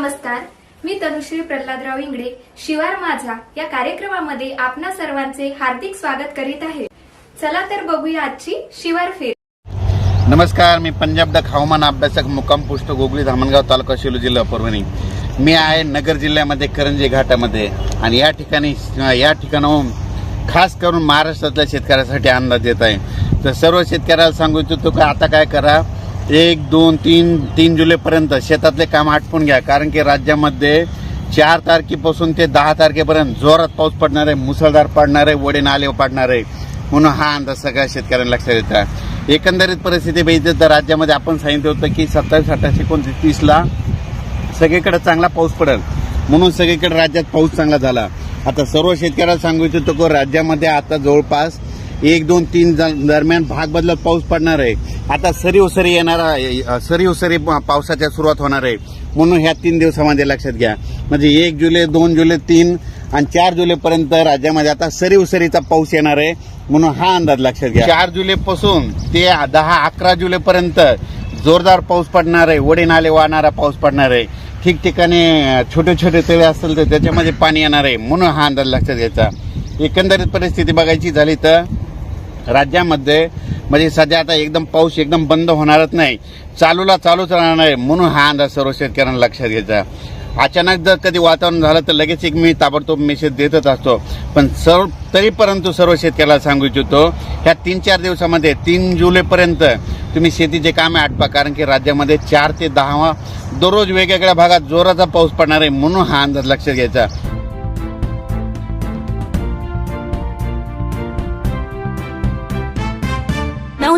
नमस्कार. मी तनुश्री प्रल्हादराव इंगडे शिवार माझा या कार्यक्रमामध्ये आपणा सर्वांचे हार्दिक स्वागत करीत आहे. चला तर बघूया आजची शिवार फेर. नमस्कार मी पंजाब दख हवामान अभ्यासक मुक्काम पुष्ट गोगली धामणगाव तालुका शेलू जिल्हा परभणी. मी आहे नगर जिल्ह्यामध्ये करंजी घाटामध्ये आणि या ठिकाणी या ठिकाणाहून खास करून महाराष्ट्रातल्या शेतकऱ्यासाठी अंदाज येत आहे. तर सर्व शेतकऱ्याला सांगू इच्छितो की आता काय करा एक दोन तीन तीन जुलैपर्यंत शेतातले काम आटपून घ्या. कारण की राज्यामध्ये चार तारखेपासून ते दहा तारखेपर्यंत जोरात पाऊस पडणार आहे मुसळधार पडणार आहे वडे नाले पडणार. आहे म्हणून हा अंदाज सगळ्या शेतकऱ्यांना लक्षात येतात एकंदरीत परिस्थिती बघितली तर राज्यामध्ये आपण सांगितलं होतं की सत्तावीस अठ्ठावीस एकोणतीस तीसला सगळीकडे चांगला पाऊस पडेल. म्हणून सगळीकडे राज्यात पाऊस चांगला झाला. आता सर्व शेतकऱ्याला सांगू इच्छितो की राज्यामध्ये आता जवळपास एक दोन तीन दरम्यान भाग बदलत पाऊस पडणार आहे. आता सरी उसरी येणारा सरी उसरी पावसाच्या सुरुवात होणार आहे. म्हणून ह्या तीन दिवसामध्ये लक्षात घ्या. म्हणजे एक जुलै दोन जुलै तीन आणि चार जुलैपर्यंत राज्यामध्ये आता सरी उसरीचा पाऊस येणार आहे. म्हणून हा अंदाज लक्षात घ्या. चार जुलैपासून ते दहा अकरा जुलैपर्यंत जोरदार पाऊस पडणार आहे. वडे नाले वाहणारा पाऊस पडणार आहे. ठिकठिकाणी छोटे छोटे तळे असतील तर त्याच्यामध्ये पाणी येणार आहे. म्हणून हा अंदाज लक्षात घ्यायचा. एकंदरीत परिस्थिती बघायची झाली तर? राज्यामध्ये म्हणजे सध्या आता एकदम पाऊस एकदम बंद होणारच नाही. चालूला चालूच राहणार आहे म्हणून हा अंदाज सर्व शेतकऱ्यांना लक्षात घ्यायचा अचानक जर कधी वातावरण झालं तर लगेच एक मी ताबडतोब मेसेज देतच असतो. पण सर्व तरी परंतु सर्व शेतकऱ्याला सांगू इच्छितो ह्या तीन चार दिवसामध्ये तीन जुलैपर्यंत तुम्ही शेतीचे कामे आटपा कारण की राज्यामध्ये चार ते दहा दररोज वेगवेगळ्या भागात जोराचा पाऊस पडणार आहे म्हणून हा अंदाज लक्षात घ्यायचा.